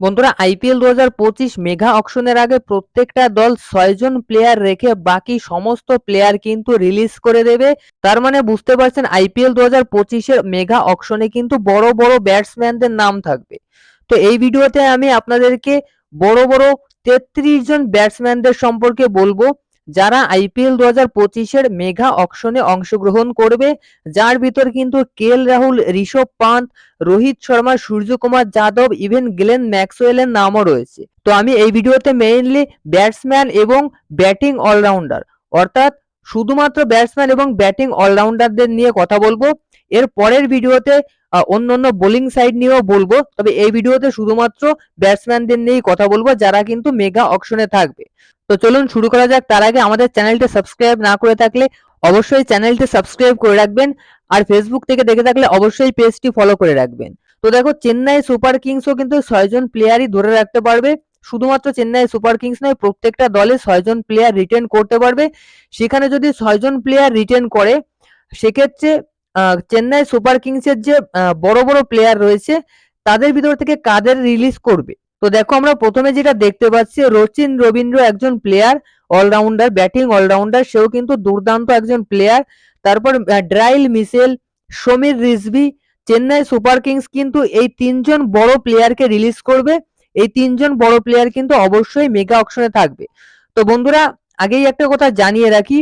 বন্ধুরা আইপিএল দু হাজার পঁচিশ মেগা অকশনের আগে প্রত্যেকটা দল ছয়জন প্লেয়ার রেখে বাকি সমস্ত প্লেয়ার কিন্তু রিলিজ করে দেবে। তার মানে বুঝতে পারছেন আইপিএল দু হাজার পঁচিশের মেঘা অকশনে কিন্তু বড় বড় ব্যাটসম্যানদের নাম থাকবে। তো এই ভিডিওতে আমি আপনাদেরকে বড় বড় তেত্রিশ জন ব্যাটসম্যানদের সম্পর্কে বলব। যারা আইপিএল দু হাজার পঁচিশের মেগা অকশনে অংশগ্রহণ করবে, যার ভিতর কিন্তু K Rahul, Rishabh Pant, Rohit Sharma, Suryakumar Yadav, even Glenn ম্যাক্সওয়েলের নামও রয়েছে। তো আমি এই ভিডিওতে মেইনলি ব্যাটসম্যান এবং ব্যাটিং অলরাউন্ডার অর্থাৎ শুধুমাত্র ব্যাটসম্যান এবং ব্যাটিং অলরাউন্ডারদের নিয়ে কথা বলব। এর পরের ভিডিওতে অন্য অন্য বোলিং সাইড নিয়েও বলব, তবে এই ভিডিওতে শুধুমাত্র ব্যাটসম্যানদের নিয়েই কথা বলব, যারা কিন্তু মেগা অকশনে থাকবে। তো চলুন শুরু করা যাক। তার আগে আমাদের চ্যানেলটা সাবস্ক্রাইব না করে থাকলে অবশ্যই চ্যানেলটি সাবস্ক্রাইব করে রাখবেন আর ফেসবুক থেকে দেখে থাকলে অবশ্যই পেজটি ফলো করে রাখবেন। তো দেখো, চেন্নাই সুপার কিংসও কিন্তু ছয়জন প্লেয়ারই ধরে রাখতে পারবে। শুধুমাত্র চেন্নাই সুপার কিংস নয়, প্রত্যেকটা দলে ছয়জন প্লেয়ার রিটেন করতে পারবে। সেখানে যদি ছয়জন প্লেয়ার রিটেন করে, সেক্ষেত্রে চেন্নাই সুপার কিংসের যে বড় বড় প্লেয়ার রয়েছে, তাদের ভিতর থেকে কাদের রিলিজ করবে? তো দেখো আমরা প্রথমে যেটা দেখতে পাচ্ছি, রচিন রবীন্দ্র একজন প্লেয়ার অলরাউন্ডার ব্যাটিং অলরাউন্ডার সেও কিন্তু দুর্দান্ত একজন প্লেয়ার তারপর Daryl Mitchell, Sameer Rizvi, Chennai Super Kings কিন্তু এই তিনজন বড় প্লেয়ারকে রিলিজ করবে। এই তিনজন বড় প্লেয়ার কিন্তু অবশ্যই মেগা অপশনে থাকবে। তো বন্ধুরা, আগেই একটা কথা জানিয়ে রাখি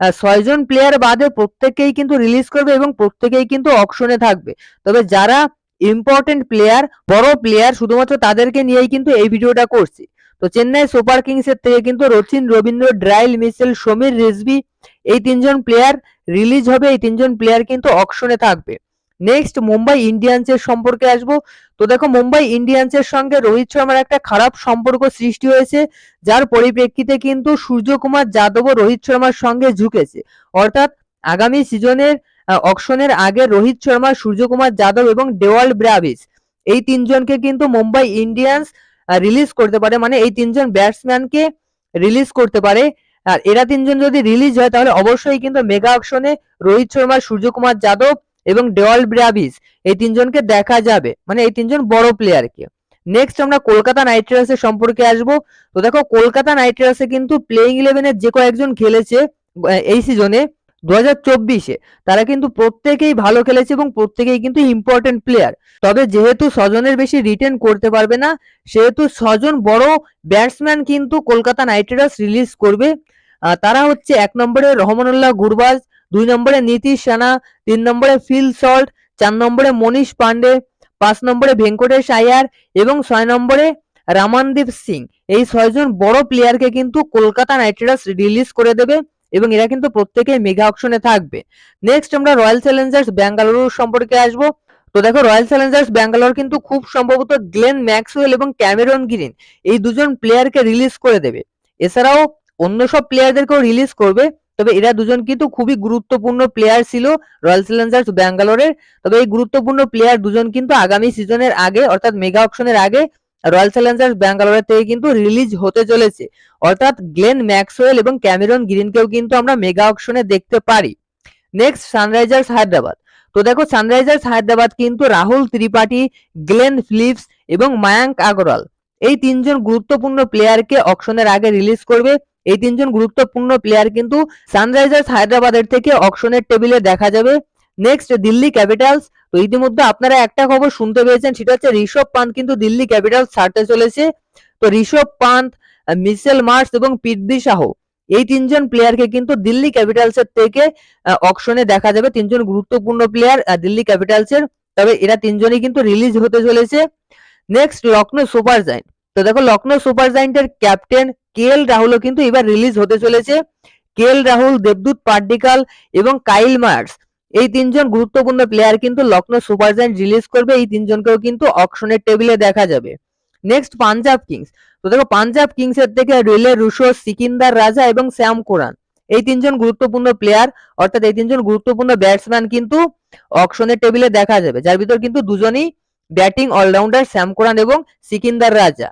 ছয়জন প্লেয়ার বাদে প্রত্যেকেই কিন্তু রিলিজ করবে এবং প্রত্যেকেই কিন্তু অপশনে থাকবে। তবে যারা ইম্পর্টেন্ট প্লেয়ার বড় প্লেয়ার শুধুমাত্র তাদেরকে নিয়েই কিন্তু এই ভিডিওটা করছি। তো চেন্নাই সুপার কিংস এর থেকে কিন্তু রচিন রবীন্দ্র, ড্রাইল মিসেল সমীর, রিজভি এই তিনজন প্লেয়ার রিলিজ হবে। এই তিনজন প্লেয়ার কিন্তু অকশনে থাকবে। নেক্সট মুম্বাই ইন্ডিয়ান্সের সম্পর্কে আসব। তো দেখো, মুম্বাই ইন্ডিয়ান্সের সঙ্গে রোহিত শর্মার একটা খারাপ সম্পর্ক সৃষ্টি হয়েছে, যার পরিপ্রেক্ষিতে কিন্তু সূর্যকুমার যাদবও রোহিত শর্মার সঙ্গে ঝুঁকেছে। অর্থাৎ আগামী সিজনের অকশনের আগে রোহিত শর্মা, সূর্যকুমার যাদব এবং ডেওয়াল ব্রাভিস। এই তিনজনকে কিন্তু মুম্বাই ইন্ডিয়ান্স রিলিজ করতে পারে। মানে এই তিনজন ব্যাটসম্যানকে রিলিজ করতে পারে। আর এরা তিনজন যদি রিলিজ হয়, তাহলে অবশ্যই কিন্তু মেগা অকশনে রোহিত শর্মা, সূর্যকুমার যাদব এবং ডেওয়াল ব্রাভিস এই তিনজনকে দেখা যাবে। মানে এই তিনজন বড় প্লেয়ারকে নেক্সট আমরা কলকাতা নাইট রাইডার্সের সম্পর্কে আসব। তো দেখো, কলকাতা নাইট রাইডার্সে কিন্তু প্লেইং ইলেভেনের যে কয়েকজন খেলেছে এই সিজনে দু হাজার চব্বিশে তারা কিন্তু প্রত্যেকেই ভালো খেলেছে এবং প্রত্যেকেই কিন্তু ইম্পর্টেন্ট প্লেয়ার তবে যেহেতু ছজনের বেশি রিটেন করতে পারবে না, সেহেতু ছজন বড় ব্যাটসম্যান কিন্তু কলকাতা নাইট রাইডার্স রিলিজ করবে। তারা হচ্ছে এক নম্বরে রহমানুল্লাহ গুরবাজ, দুই নম্বরে নীতিশ সানা, তিন নম্বরে ফিল সল্ট, চার নম্বরে মনীষ পান্ডে পাঁচ নম্বরে ভেঙ্কটেশ আয়ার এবং ছয় নম্বরে রামানদীপ সিং। এই ছয়জন বড় প্লেয়ারকে কিন্তু কলকাতা নাইট রাইডার্স রিলিজ করে দেবে। এবং এরা কিন্তু প্রত্যেকে মেগা অপশনে থাকবে। নেক্সট আমরা রয়্যাল চ্যালেঞ্জার্স ব্যাঙ্গালুরু সম্পর্কে আসব। তো দেখো রয়্যাল চ্যালেঞ্জার্স ব্যাঙ্গালোর কিন্তু খুব সম্ভবত গ্লেন ম্যাক্সওয়েল এবং ক্যামেরন গ্রিন এই দুজন প্লেয়ারকে রিলিজ করে দেবে। এছাড়াও অন্য সব প্লেয়ারদেরকেও রিলিজ করবে, তবে এরা দুজন কিন্তু খুবই গুরুত্বপূর্ণ প্লেয়ার ছিল রয়্যাল চ্যালেঞ্জার্স ব্যাঙ্গালোরের তবে এই গুরুত্বপূর্ণ প্লেয়ার দুজন কিন্তু আগামী সিজনের আগে, অর্থাৎ মেগা অপশনের আগে রয়্যাল চ্যালেঞ্জার্স ব্যাঙ্গালোরের থেকে কিন্তু রিলিজ হতে চলেছে। অর্থাৎ গ্লেন ম্যাক্সওয়েল এবং ক্যামেরন গ্রিনকেও কিন্তু আমরা মেগা অকশনে দেখতে পারি। নেক্সট সানরাইজার্স হায়দ্রাবাদ তো দেখো সানরাইজার্স হায়দ্রাবাদ কিন্তু রাহুল ত্রিপাঠী গ্লেন ফিলিপস এবং মায়াঙ্ক আগরওয়াল এই তিনজন গুরুত্বপূর্ণ প্লেয়ারকে অকশনের আগে রিলিজ করবে। এই তিনজন গুরুত্বপূর্ণ প্লেয়ার কিন্তু সানরাইজার্স হায়দ্রাবাদের থেকে অকশনের টেবিলে দেখা যাবে। নেক্সট দিল্লি ক্যাপিটালস তো ইতিমধ্যে আপনারা একটা খবর শুনতে পেয়েছেন, সেটা হচ্ছে ঋষভ পান্ত কিন্তু দিল্লি ক্যাপিটালস ছাড়তে চলেছে। তো ঋষভ পান্ত মিসেল মার্স এবং পৃথ্বী শাহ, এই তিনজন প্লেয়ারকে কিন্তু দিল্লি ক্যাপিটালস এর থেকে অকশনে দেখা যাবে। তিনজন গুরুত্বপূর্ণ প্লেয়ার দিল্লি ক্যাপিটালস এর। তবে এরা তিনজনই কিন্তু রিলিজ হতে চলেছে। নেক্সট লখনৌ সুপার জাইন্ট তো দেখো, লখনৌ সুপার জাইন্টের ক্যাপ্টেন কে এল রাহুলও কিন্তু এবার রিলিজ হতে চলেছে। কে এল রাহুল, দেবদূত পার্ডিকাল এবং কাইল মার্স এই তিনজন গুরুত্বপূর্ণ প্লেয়ার কিন্তু লখনৌ সুপার জায়ান্ট রিলিজ করবে, এই তিনজনকেও কিন্তু অকশনের টেবিলে দেখা যাবে। নেক্সট পাঞ্জাব কিংস তো দেখো পাঞ্জাব কিংস এর থেকে রেলে রুশো সিকিন্দার রাজা এবং শ্যাম কোরআন এই তিনজন গুরুত্বপূর্ণ প্লেয়ার অর্থাৎ এই তিনজন গুরুত্বপূর্ণ ব্যাটসম্যান কিন্তু অকশনের টেবিলে দেখা যাবে, যার ভিতর কিন্তু দুজনই ব্যাটিং অলরাউন্ডার শ্যাম কোরআন এবং সিকিন্দার রাজা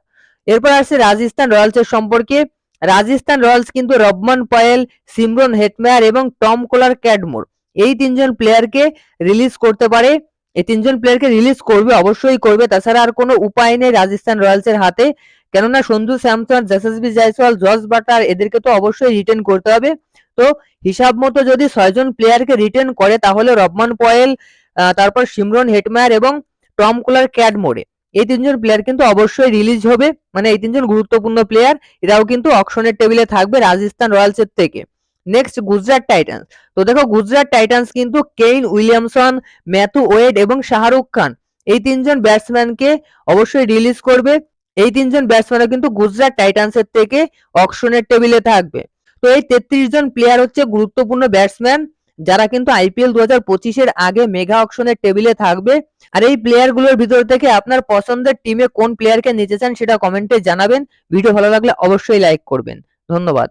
এরপর আসছে রাজস্থান রয়্যালস এর সম্পর্কে। রাজস্থান রয়্যালস কিন্তু রবমান পয়েল, সিমরন হেটমেয়ার এবং টম কোলার ক্যাডমোর। এই তিনজন প্লেয়ারকে রিলিজ করতে পারে। এই তিনজন প্লেয়ারকে রিলিজ করবে, অবশ্যই করবে। তাছাড়া আর কোনো উপায় নেই রাজস্থান রয়্যালসের হাতে। কেননা সন্ধু স্যামসন যশস্বী জয়সওয়াল জস বাটার, এদেরকে তো অবশ্যই রিটেন করতে হবে। তো হিসাব মতো যদি ছয়জন প্লেয়ারকে রিটেন করে, তাহলে রবমান পয়েল তারপর সিমরন হেটমায়ার এবং টম কুলার ক্যাডমোরে এই তিনজন প্লেয়ার কিন্তু অবশ্যই রিলিজ হবে। মানে এই তিনজন গুরুত্বপূর্ণ প্লেয়ার এরাও কিন্তু অকশনের টেবিলে থাকবে রাজস্থান রয়্যালসের থেকে। নেক্সট গুজরাট টাইটান্স তো দেখো গুজরাট টাইটান্স কিন্তু কেইন উইলিয়ামসন ম্যাথু ওয়েড এবং শাহরুখ খান এই তিনজন ব্যাটসম্যানকে অবশ্যই রিলিজ করবে। এই তিনজন ব্যাটসম্যানও কিন্তু গুজরাট টাইটান্সের থেকে অকশনের টেবিলে থাকবে। তো এই তেত্রিশ জন প্লেয়ার হচ্ছে গুরুত্বপূর্ণ ব্যাটসম্যান যারা কিন্তু আইপিএল দু হাজার পঁচিশের আগে মেগা অকশনের টেবিলে থাকবে। আর এই প্লেয়ারগুলোর ভিতর থেকে আপনার পছন্দের টিমে কোন প্লেয়ারকে নিতে চান সেটা কমেন্টে জানাবেন। ভিডিও ভালো লাগলে অবশ্যই লাইক করবেন। ধন্যবাদ।